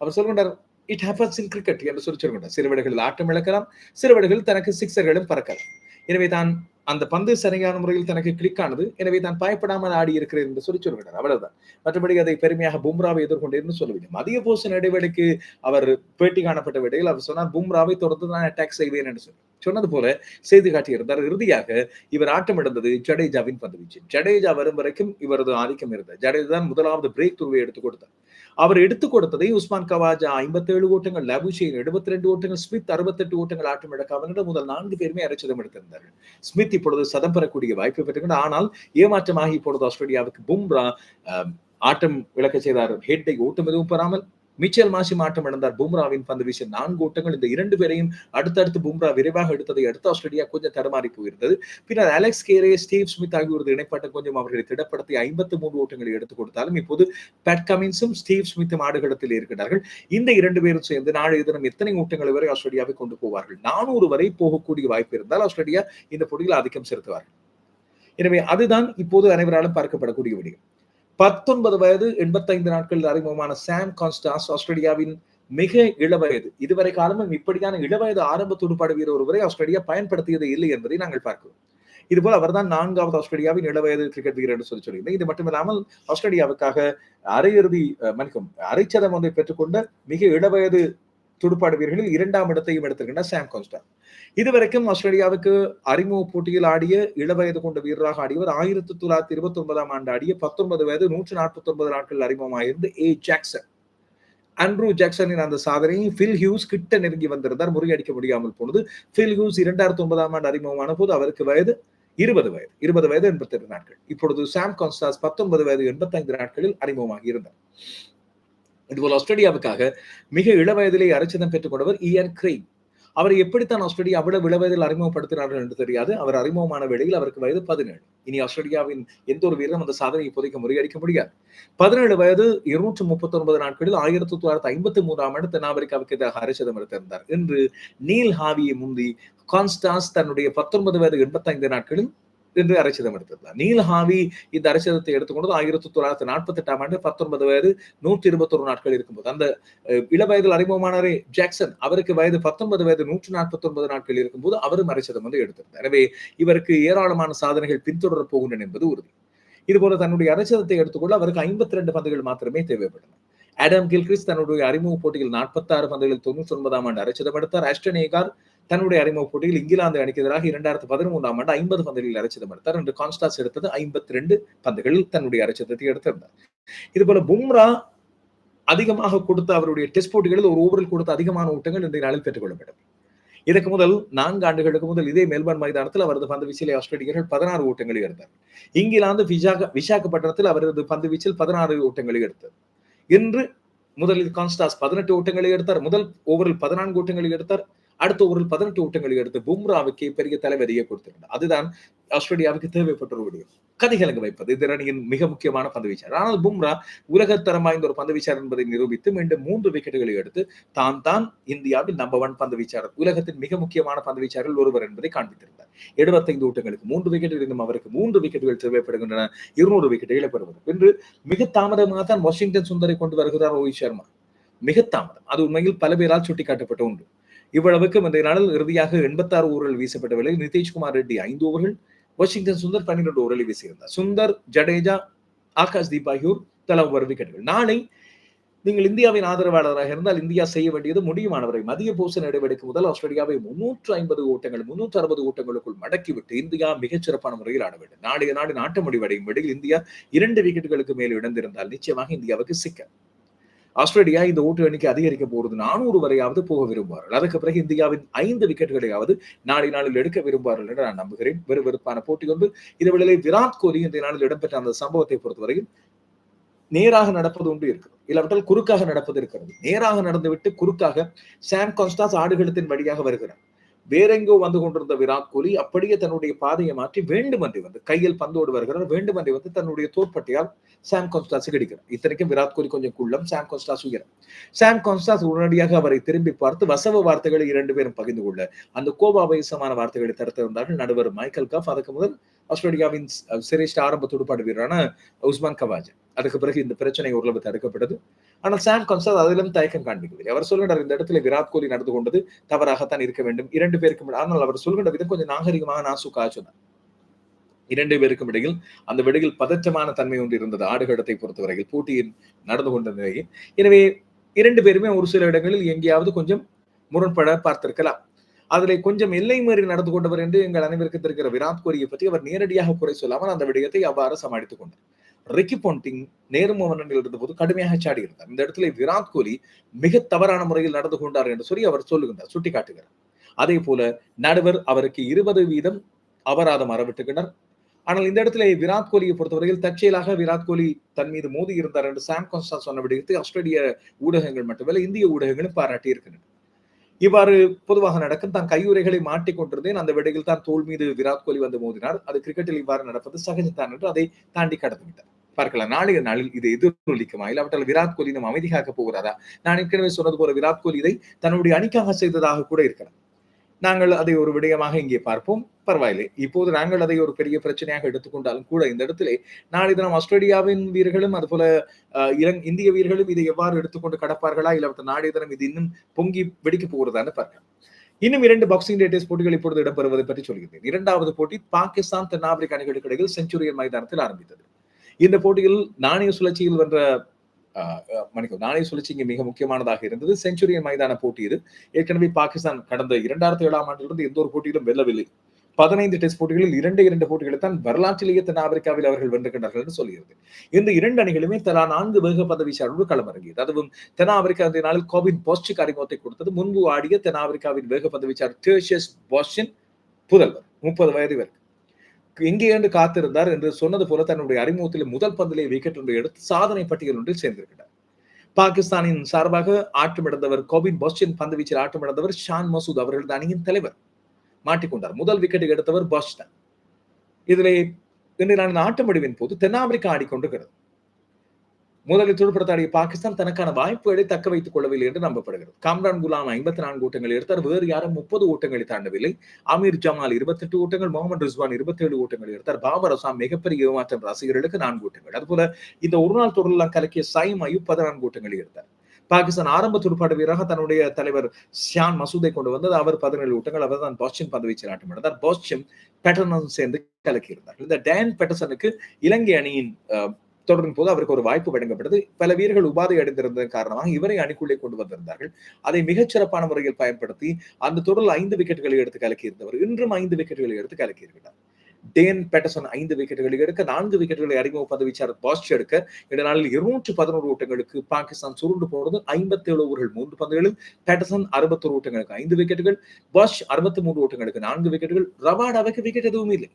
அவர் சொல்கிறார் இட் ஹேப்பன்ஸ் இன் கிரிக்கெட் என்று சொல்லி சொல்கிறார் சிறுவடைகளில் ஆட்டம் இழக்கலாம் சிறுவடைகள் தனக்கு சிக்ஸர்களும் பறக்கலாம். எனவே தான் அந்த பந்து சரியான முறையில் தனக்கு கிளிக் ஆனது எனவே தான் பயப்படாமல் ஆடி இருக்கிறேன் என்று சொல்லி சொல்கிறார் அவ்வளவுதான். மற்றபடி அதை பெருமையாக பும்ராவை எதிர்கொண்டேன்னு சொல்லவில்லை மதிய போசன் இடைவெளிக்கு அவர் பேட்டி காணப்பட்ட விடையில் அவர் சொன்னார் பும்ராவை தொடர்ந்து நான் அட்டாக் செய்வேன் என்று சொல்லி. சொன்னது போல செய்து காட்டியிருந்தார். இறுதியாக இவர் ஆட்டம் இழந்தது ஜடேஜாவின் பந்து வீச்சு ஜடேஜா வரும் வரைக்கும் இவரது ஆதிக்கம் இருந்தது. ஜடேஜா தான் முதலாவது பிரேக் துருவை எடுத்துக் கொடுத்தார். அவர் எடுத்துக் கொடுத்ததை உஸ்மான் கவாஜா ஐம்பத்தி ஏழு ஓட்டங்கள் லபுஷேன் எழுபத்தி ரெண்டு ஓட்டங்கள் ஸ்மித் அறுபத்தெட்டு ஓட்டங்கள் ஆட்டம் இழக்க அவனிடம் முதல் நான்கு பேருமே அரைச்சதம் எடுத்திருந்தார்கள். ஸ்மித் இப்பொழுது சதம் பெறக்கூடிய வாய்ப்பு பெற்றுக்கொண்டு ஆனால் ஏமாற்றமாக இப்பொழுது ஆஸ்திரேலியாவுக்கு பும்ரா ஆட்டம் விளக்க செய்தார். ஹெட்டை ஓட்டம் எதுவும் பெறாமல் மிச்சல் மாசி மாட்டம் இழந்தார். பும்ராவின் பந்து வீசிய நான்கு ஓட்டங்கள். இந்த இரண்டு பேரையும் அடுத்தடுத்து பும்ரா விரைவாக எடுத்ததை அடுத்து ஆஸ்திரேலியா கொஞ்சம் தடமாறி போயிருந்தது. பின்னர் அலெக்ஸ் கேரே ஸ்டீவ் ஸ்மித் ஆகியோரது இணைப்பட்ட கொஞ்சம் அவர்களை திடப்படுத்தி ஐம்பத்தி மூன்று ஓட்டங்களை எடுத்துக் கொடுத்தாலும் இப்போது பேட் கமின்ஸும் ஸ்டீவ் ஸ்மித்தும் ஆடுகளத்தில் இருக்கிறார்கள் இந்த இரண்டு பேரும் சேர்ந்து நாளைய தினம் எத்தனை ஓட்டங்களை வரை ஆஸ்திரேலியாவை கொண்டு போவார்கள்? நானூறு வரை போகக்கூடிய வாய்ப்பு இருந்தால் ஆஸ்திரேலியா இந்த போட்டியில் ஆதிக்கம் செலுத்துவார்கள். எனவே அதுதான் இப்போது அனைவராலும் பார்க்கப்படக்கூடிய விடயம். பத்தொன்பது வயது எண்பத்தைந்து நாட்களில் அறிமுகமான சாம் கான்ஸ்டாஸ் ஆஸ்திரேலியாவின் மிக இளவயது. இதுவரை காலமும் இப்படியான இளவயது ஆரம்ப துடுப்பாடு வீரர் ஒருவரை ஆஸ்திரேலியா பயன்படுத்தியது இல்லை என்பதை நாங்கள் பார்க்கிறோம். இதுபோல் அவர்தான் நான்காவது ஆஸ்திரேலியாவின் இளவயது கிரிக்கெட் வீரர் என்று சொல்லி சொல்லியிருந்தேன். இது மட்டுமில்லாமல் ஆஸ்திரேலியாவுக்காக அரையிறுதி மன்னிக்கும் அரைச்சதம் ஒன்றை பெற்றுக்கொண்ட மிக இளவயது துடுப்பாடு வீரர்களில் இரண்டாம் இடத்தையும் எடுத்திருக்கின்ற சாம் கான்ஸ்டா இதுவரைக்கும் ஆஸ்திரேலியாவுக்கு அறிமுக போட்டியில் ஆடிய இளவயது கொண்ட வீரராக ஆடியவர் ஆயிரத்தி தொள்ளாயிரத்தி இருபத்தி ஒன்பதாம் ஆண்டு ஆடிய பத்தொன்பது வயது நூற்றி நாற்பத்தி ஒன்பது நாட்கள் அறிமுகமாயிருந்து ஏ ஜாக்சன் அண்ட்ரூ ஜாக்சனின் அந்த சாதனையை ஃபில் ஹியூஸ் கிட்ட நெருங்கி வந்திருந்தார். முறியடிக்க முடியாமல் போனது. பில் ஹியூஸ் இரண்டாயிரத்தி ஒன்பதாம் ஆண்டு அறிமுகமான போது அவருக்கு வயது இருபது வயது. இருபது வயது எண்பத்தி எட்டு நாட்கள். இப்பொழுது சாம் கான்ஸ்டாஸ் பத்தொன்பது வயது எண்பத்தி ஐந்து நாட்களில் அறிமுகமாக இருந்தார். இதுபோல் ஆஸ்திரேலியாவுக்காக மிக இளவயதிலே அரைச்சதம் பெற்றுக் கொண்டவர் இயன் கிரெய் அவரை எப்படித்தான் ஆஸ்திரேலியா அவ்வளவு இளவயதில் அறிமுகப்படுத்தினார்கள் என்று தெரியாது. அவர் அறிமுகமான வேளையில் அவருக்கு வயது பதினேழு. இனி ஆஸ்திரேலியாவின் எந்த ஒரு வீரரும் அந்த சாதனை இப்போதைக்கு முறியடிக்க முடியாது. பதினேழு வயது இருநூற்று முப்பத்தி ஒன்பது நாட்களில் ஆயிரத்தி தொள்ளாயிரத்தி ஐம்பத்தி மூன்றாம் ஆண்டு தென்னாப்பிரிக்காவுக்கு எதிராக அரைச்சதம் எடுத்திருந்தார். இன்று நீல் ஹாவியை முந்தி கான்ஸ்டாஸ் தன்னுடைய பத்தொன்பது வயது எண்பத்தி ஐந்து நாட்களில் என்று அரசிதம் எடுத்திருந்தார். நீலஹாவி இந்த அரைச்சதத்தை எடுத்துக்கொண்டது ஆயிரத்தி தொள்ளாயிரத்தி நாற்பத்தி எட்டாம் ஆண்டு பத்தொன்பது வயது நூற்றி இருபத்தி ஒரு நாட்கள் இருக்கும்போது. அந்த இள வயதில் அறிமுகமானவரே ஜாக்சன் அவருக்கு வயது பத்தொன்பது வயது நூற்றி நாற்பத்தி ஒன்பது நாட்கள் இருக்கும்போது அவரும் அரைச்சதம் வந்து எடுத்திருந்தார். எனவே இவருக்கு ஏராளமான சாதனைகள் பின்தொடர போகின்றன என்பது உறுதி. இதுபோல தன்னுடைய அரைச்சதத்தை எடுத்துக்கொள்ள அவருக்கு ஐம்பத்தி ரெண்டு பந்துகள் மாத்திரமே தேவைப்படும் ஆடம் கில்கிறிஸ் தன்னுடைய அறிமுக போட்டியில் நாற்பத்தி ஆறு பந்துகளில் தொண்ணூற்றி ஒன்பதாம் ஆண்டு அரைச்சதம் எடுத்தார். ஆஸ்டன் ஏகார் தன்னுடைய அறிமுக போட்டியில் இங்கிலாந்து அணிக்கு எதிராக இரண்டாயிரத்தி பதிமூன்றாம் ஆண்டு ஐம்பது பந்துகளில் அரைச்சதம் எடுத்தார் என்று கான்ஸ்டாஸ் எடுத்தது ஐம்பத்தி ரெண்டு பந்துகளில் தன்னுடைய அரைச்சதத்தை எடுத்திருந்தார். இது போல பும்ரா அதிகமாக கொடுத்த அவருடைய டெஸ்ட் போட்டிகளில் ஒரு ஓவரில் கொடுத்த அதிகமான ஓட்டங்கள் இன்றைய நாளில் பெற்றுக்கொள்ள வேண்டும் இதற்கு முதல் நான்கு ஆண்டுகளுக்கு முதல் இதே மெல்பர்ன் மைதானத்தில் அவரது பந்து வீச்சில் ஆஸ்திரேலியர்கள் பதினாறு ஓட்டங்களை எடுத்தார். இங்கிலாந்து விசாக விசாகப்பட்டினத்தில் அவரது பந்து வீச்சில் பதினாறு ஓட்டங்களை எடுத்தார். இன்று முதலில் கான்ஸ்டாஸ் பதினெட்டு ஓட்டங்களை எடுத்தார். முதல் ஓவரில் பதினான்கு ஓட்டங்களை எடுத்தார். அடுத்த ஒரு பதினெட்டு ஓட்டங்களை எடுத்து பும்ராவுக்கு பெரிய தலைவரியை கொடுத்திருந்தார். அதுதான் ஆஸ்திரேலியாவுக்கு தேவைப்பட்ட ஒரு விடயம் கதிகலங்க வைப்பது. இது அணியின் மிக முக்கியமான பந்து வீச்சாளர் ஆனால் பும்ரா உலகத்தரம் வாய்ந்த ஒரு பந்து வீச்சாளர் என்பதை நிரூபித்து மீண்டும் மூன்று விக்கெட்டுகளை எடுத்து தான் தான் இந்தியாவின் நம்பர் ஒன் பந்து வீச்சாளர் உலகத்தின் மிக முக்கியமான பந்து வீச்சாளர்கள் ஒருவர் என்பதை காண்பித்திருந்தார். எழுபத்தைந்து ஓட்டங்களுக்கு மூன்று விக்கெட்டுகள் இருந்தும் அவருக்கு மூன்று விக்கெட்டுகள் தேவைப்படுகின்றன. இருநூறு விக்கெட்டுகளை பெறுவது. என்று மிக தாமதமாக தான் வாஷிங்டன் சுந்தரை கொண்டு வருகிறார் ரோஹித் சர்மா. மிக தாமதம். அது உண்மையில் பல பேரால் சுட்டிக்காட்டப்பட்ட ஒன்று இவ்வளவுக்கு முந்தைய நாளில் இறுதியாக எண்பத்தாறு ஓவர்கள் வீசப்பட்ட வேளையில் நிதிஷ்குமார் ரெட்டி ஐந்து ஓவர்கள் வாஷிங்டன் சுந்தர் பன்னிரண்டு ஓவர்களை வீசியிருந்தார். சுந்தர் ஜடேஜா ஆகாஷ் தீப் ஆகியோர் தலா ஒரு விக்கெட்டுகள். நாளை நீங்கள் இந்தியாவின் ஆதரவாளராக இருந்தால் இந்தியா செய்ய வேண்டியது முடியுமானவரை மதிய பூச நடவடிக்கை முதல் ஆஸ்திரேலியாவை முன்னூற்று ஐம்பது ஓட்டங்கள் முன்னூற்று அறுபது ஓட்டங்களுக்குள் மடக்கிவிட்டு இந்தியா மிகச்சிறப்பான முறையில் ஆட வேண்டும். நாளைய நாடு நாட்டு முடிவடையும் விடையில் இந்தியா இரண்டு விக்கெட்டுகளுக்கு மேல் இழந்திருந்தால் நிச்சயமாக இந்தியாவுக்கு சிக்கல். ஆஸ்திரேலியா இந்த ஓட்டு எண்ணிக்கை அதிகரிக்க போறது நானூறு வரையாவது போக விரும்புவார்கள். அதுக்கு பிறகு இந்தியாவின் ஐந்து விக்கெட்டுகளையாவது நாளை நாளில் எடுக்க விரும்புவார்கள் என்று நான் நம்புகிறேன். வெறுவெறுப்பான போட்டி ஒன்று இந்த வேளையில் விராட் கோலி இந்த நாளில் இடம்பெற்ற அந்த சம்பவத்தை பொறுத்தவரையில் நேராக நடப்பது ஒன்று இருக்கிறது. இல்லாவிட்டால் குறுக்காக நடப்பது இருக்கிறது. நேராக நடந்துவிட்டு குறுக்காக சாம் கான்ஸ்டாஸ் ஆடுகளத்தின் வழியாக வருகிறார். வேறெங்கோ வந்து கொண்டிருந்த விராட் கோலி அப்படியே தன்னுடைய பாதையை மாற்றி வேண்டுமன்றி வந்து கையில் பந்தோடு வருகிறார். வேண்டுமன்றி வந்து தன்னுடைய தோற்பட்டியால் சாம் கான்ஸ்டாஸ் கிடைக்கிறார் இத்தனைக்கும் விராட் கோலி கொஞ்சம் குள்ளம் சாம் கான்ஸ்டாஸ் உயரம். சாம் கான்ஸ்டாஸ் உடனடியாக அவரை திரும்பி பார்த்து வசவ வார்த்தைகளை இரண்டு பேரும் பகிர்ந்து கொள்ள அந்த கோபாபயசமான வார்த்தைகளை தடுத்திருந்தார்கள் நடுவர் மைக்கேல் கஃப் அதுக்கு முதல் ஆஸ்திரேலியாவின் சிரேஷ்ட ஆரம்ப துடுப்பாடு வீரரான உஸ்மான் கவாஜ். அதுக்கு பிறகு இந்த பிரச்சனை ஓரளவு தடுக்கப்பட்டது. ஆனால் சாம் கம்சாத் அதிலும் தயக்கம் காண்பிக்கவில்லை அவர் சொல்லுகிறார் இந்த இடத்துல விராட் கோலி நடந்து கொண்டது தவறாகத்தான் இருக்க வேண்டும். இரண்டு பேருக்கும் ஆனால் அவர் சொல்கின்ற விதம் கொஞ்சம் நாகரிகமாக நான் சுக்கா சொன்னார். இரண்டு பேருக்கும் இடையில் அந்த விடையில் பதற்றமான தன்மை ஒன்று இருந்தது ஆடுகளத்தை பொறுத்தவரையில் போட்டியின் நடந்து கொண்ட நிலையில். எனவே இரண்டு பேருமே ஒரு சில இடங்களில் எங்கேயாவது கொஞ்சம் முரண்பட பார்த்திருக்கலாம். அதில் கொஞ்சம் எல்லை மீறி நடந்து கொண்டவர் என்று எங்கள் அனைவருக்கு தெரிகிற விராட் கோலியை பற்றி அவர் நேரடியாக குறை சொல்லாமல் அந்த விடயத்தை அவ்வாறு சமாளித்துக் கொண்டார். ரிக்கி பொண்டிங் நேரும் மன்னனில் இருந்தபோது கடுமையாக சாடி இருந்தார் இந்த இடத்துல விராட் கோலி மிக தவறான முறையில் நடந்து கொண்டார் என்று சொல்லி அவர் சொல்லுகின்றார் சுட்டி காட்டுகிறார் அதே போல நடுவர் அவருக்கு இருபது வீதம் அபராதம் அறவிட்டுகின்றனர் ஆனால் இந்த இடத்துல விராட் கோலியை பொறுத்தவரையில் தற்செயலாக விராட் கோலி தன் மீது மோதி இருந்தார் என்று சாம் கான்ஸ்டா சொன்ன விடயத்தை ஆஸ்திரேலிய ஊடகங்கள் மட்டுமல்ல இந்திய ஊடகங்களும் பாராட்டி இருக்கின்றன. இவ்வாறு பொதுவாக நடக்கும் தான் கையுறைகளை மாட்டிக்கொண்டிருந்தேன் அந்த விடையில் தான் தோல் மீது விராட் கோலி வந்து மோதினார். அது கிரிக்கெட்டில் இவ்வாறு நடப்பது சகஜத்தான் என்று அதை தாண்டி கடந்துவிட்டார் பார்க்கலாம். நாளைய நாளில் இது எதிரொலிக்குமா? இல்லாவிட்டால் விராட் கோலி நம்ம அமைதிக்காக்க போகிறாரா? நான் ஏற்கனவே சொன்னது போல விராட் கோலி இதை தன்னுடைய அணிக்காக செய்ததாக கூட இருக்கலாம். நாங்கள் அதை ஒரு விடயமாக இங்கே பார்ப்போம். பரவாயில்லை. இப்போது நாங்கள் அதை ஒரு பெரிய பிரச்சனையாக எடுத்துக்கொண்டாலும் கூட இந்த இடத்திலே நாளை தினம் ஆஸ்திரேலியாவின் வீரர்களும் அதுபோல இளங் இந்திய வீரர்களும் இதை எவ்வாறு எடுத்துக்கொண்டு கடப்பார்களா? இல்லாவிட்ட நாளைய தினம் இது இன்னும் பொங்கி வெடிக்க போகிறதான்னு பார்க்கலாம். இன்னும் இரண்டு பாக்ஸிங் டே டெஸ்ட் போட்டிகள் இப்பொழுது இடம்பெறுவதை பற்றி சொல்கிறேன் இரண்டாவது போட்டி பாகிஸ்தான் தென்னாப்பிரிக்க அணிகளுக்கு இடையில் செஞ்சுரியன் மைதானத்தில் ஆரம்பித்தது. இந்த போட்டியில் நாணய சுழற்சியில் வென்ற மணிக்கும் நாணய சுழற்சி இங்கே மிக முக்கியமானதாக இருந்தது. செஞ்சுரியன் மைதான போட்டி இது. ஏற்கனவே பாகிஸ்தான் கடந்த இரண்டாயிரத்தி ஏழாம் ஆண்டிலிருந்து எந்த ஒரு போட்டியிலும் வெல்லவில்லை. பதினைந்து டெஸ்ட் போட்டிகளில் இரண்டு இரண்டு போட்டிகளை தான் வரலாற்றிலேயே தென்னாப்பிரிக்காவில் அவர்கள் வென்றுகின்றார்கள் என்று சொல்கிறது. இந்த இரண்டு அணிகளுமே தலா நான்கு வேக பதவிச்சாளர்கள் களமிறங்கியது. அதுவும் தென்னாப்பிரிக்கா அந்த நாளில் கோவின் போஸ்டிக் அறிமுகத்தை கொடுத்தது. முன்பு ஆடிய தென்னாப்பிரிக்காவின் வேக பதவிச்சாளர் டேஷியஸ் போஸ்டின் புதல்வர் முப்பது வயது வரைக்கும் எங்கே என்று காத்திருந்தார் என்று சொன்னது போல தன்னுடைய அறிமுகத்தில் முதல் பந்திலே விக்கெட் ஒன்று எடுத்து சாதனை பட்டியல் ஒன்றில் சேர்ந்திருக்கிறார். பாகிஸ்தானின் சார்பாக ஆட்டமிழந்தவர் கோவின் பஸ்டின் பந்து வீச்சில் ஆட்டமிழந்தவர் ஷான் மசூத் அவர்களது அணியின் தலைவர் மாட்டிக்கொண்டார். முதல் விக்கெட்டை எடுத்தவர் பஸ்டன் இதிலே இன்று நான் ஆட்டமடிவின் போது தென்னாப்பிரிக்கா ஆடிக்கொண்டிருக்கிறது. முதலில் துடுப்படுத்தாடிய பாகிஸ்தான் தனக்கான வாய்ப்புகளை தக்க வைத்துக் கொள்ளவில்லை என்று நம்பப்படுகிறது. காம்ரான் குலாம் ஐம்பத்தி நான்கு ஓட்டங்கள் எடுத்தார் வேறு யாரும் முப்பது ஓட்டங்களை தாண்டவில்லை. அமீர் ஜமால் இருபத்தி எட்டு ஓட்டங்கள் முகமது ரிஸ்வான் இருபத்தி ஏழு ஓட்டங்கள் எடுத்தார். பாபர் அசாம் மிகப்பெரிய ஏமாற்றம் ரசிகர்களுக்கு நான்கு ஓட்டங்கள். அதுபோல இந்த ஒரு நாள் தொடரெல்லாம் கலக்கிய சாயிம் அயூப் பதினான்கு ஓட்டங்களை எடுத்தார். பாகிஸ்தான் ஆரம்ப துடுப்பாடு வீரராக தன்னுடைய தலைவர் ஷியான் மசூதை கொண்டு வந்தது. அவர் பதினேழு ஓட்டங்கள் அவர் தான் பாஸ்டின் பதவிச்சில் ஆட்டம் நடந்தார் பாஸ்டின் பேட்டர்னும் சேர்ந்து கலக்கியிருந்தார். இந்த டேன் பேட்டர்சனுக்கு இலங்கை அணியின் தொடரும் போது அவருக்கு ஒரு வாய்ப்பு வழங்கப்பட்டது. பல வீரர்கள் உபாதை அடைந்திருந்ததன் காரணமாக இவரை அணிக்குள்ளே கொண்டு வந்திருந்தார்கள். அதை மிகச்சிறப்பான முறையில் பயன்படுத்தி அந்த தொடரில் ஐந்து விக்கெட்டுகளை எடுத்து கலக்கியிருந்தவர். இன்றும் ஐந்து விக்கெட்டுகளை எடுத்து கலக்கியிருக்கிறார். டேன் பேட்டர்சன் ஐந்து விக்கெட்டுகளை எடுக்க நான்கு விக்கெட்டுகளை அறிமுக பதவிச்சார் பாஸ்ட் எடுக்க இந்த நாளில் இருநூற்று பதினோரு ஓட்டங்களுக்கு பாகிஸ்தான் சுருண்டு போனது ஐம்பத்தி ஏழு ஓவர்கள் மூன்று பந்துகளில் பேட்டர்சன் அறுபத்தொரு ஓட்டங்களுக்கு ஐந்து விக்கெட்டுகள் பாஷ் அறுபத்தி மூன்று ஓட்டங்களுக்கு நான்கு விக்கெட்டுகள். ரவாடாவுக்கு விக்கெட் எதுவும் இல்லை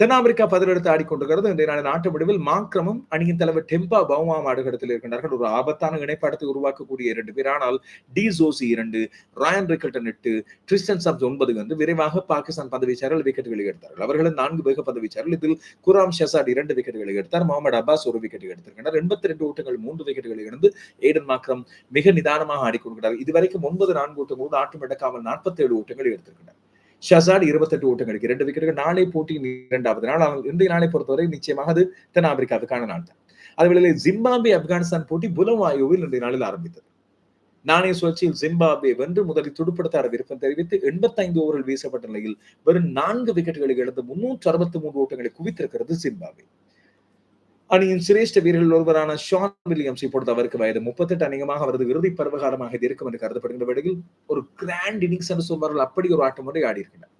தென்னாப்பிரிக்கா பதிலெடுத்து ஆடிக்கொண்டிருக்கிறது. இன்றைய நாள் நாட்டு முடிவில் மாக்ரமும் அணியின் தலைவர் டெம்பா பவுமா ஆடுகளத்தில் இருக்கின்றார்கள். ஒரு ஆபத்தான இணைப்பாடத்தை உருவாக்கக்கூடிய இரண்டு பேர். ஆனால் டி ஜோசி இரண்டு ராயன் ரிக்கல்டன் எட்டு கிறிஸ்டன் சப்ஸ் ஒன்பது வந்து விரைவாக பாகிஸ்தான் பதவிச்சார்கள் விக்கெட்டுகளை எடுத்தார்கள். அவர்களும் நான்கு வேக பதவிச்சார்கள் இதில் குராம் ஷசாட் இரண்டு விக்கெட்டுகளை எடுத்தார். முகமது அப்பாஸ் ஒரு விக்கெட் எடுத்திருக்கிறார் எண்பத்தி ரெண்டு ஓட்டங்கள் மூன்று விக்கெட்டுகளை இழந்து ஏடன் மாக்ரம் மிக நிதானமாக ஆடிக்கொண்டிருக்கிறார். இதுவரைக்கும் ஒன்பது நான்கு ஓட்டங்களோடு ஆட்டம் எடுக்காமல் நாற்பத்தி ஏழு ஓட்டங்களை எடுத்திருக்கிறார் ஷசாட் இருபத்தெட்டு ஓட்டங்களுக்கு இரண்டு விக்கெட்டுகள் நாளை போட்டியின் இரண்டாவது நாள். அவங்க இன்றைய நாளை பொறுத்தவரை நிச்சயமாக அது தென்னாப்பிரிக்காவுக்கான நாள் தான். அதுவேளை ஜிம்பாபே ஆப்கானிஸ்தான் போட்டி புலவாயுவில் இன்றைய நாளில் ஆரம்பித்தது. நாணய சுழற்சியில் ஜிம்பாபே வென்று முதலில் துடுப்படுத்தாட விருப்பம் தெரிவித்து எண்பத்தைந்து ஓவரில் வீசப்பட்ட நிலையில் வெறும் நான்கு விக்கெட்டுகளை இழந்து முன்னூற்று அறுபத்தி மூன்று ஓட்டங்களை குவித்திருக்கிறது ஜிம்பாபே அணியின் சிரேஷ்ட வீரர்கள் ஒருவரான ஷான் வில்லியம்ஸ் இப்பொழுது அவருக்கு வயது முப்பத்தெட்டு அநேகமாக அவரது இறுதி பருவகாலமாக இது இருக்கும் என்று கருதப்படுகின்ற வேளையில் ஒரு கிராண்ட் இன்னிங்ஸ் என்று சொல்வார்கள். அப்படி ஒரு ஆட்டம் ஒன்றை ஆடியிருக்கின்றனர்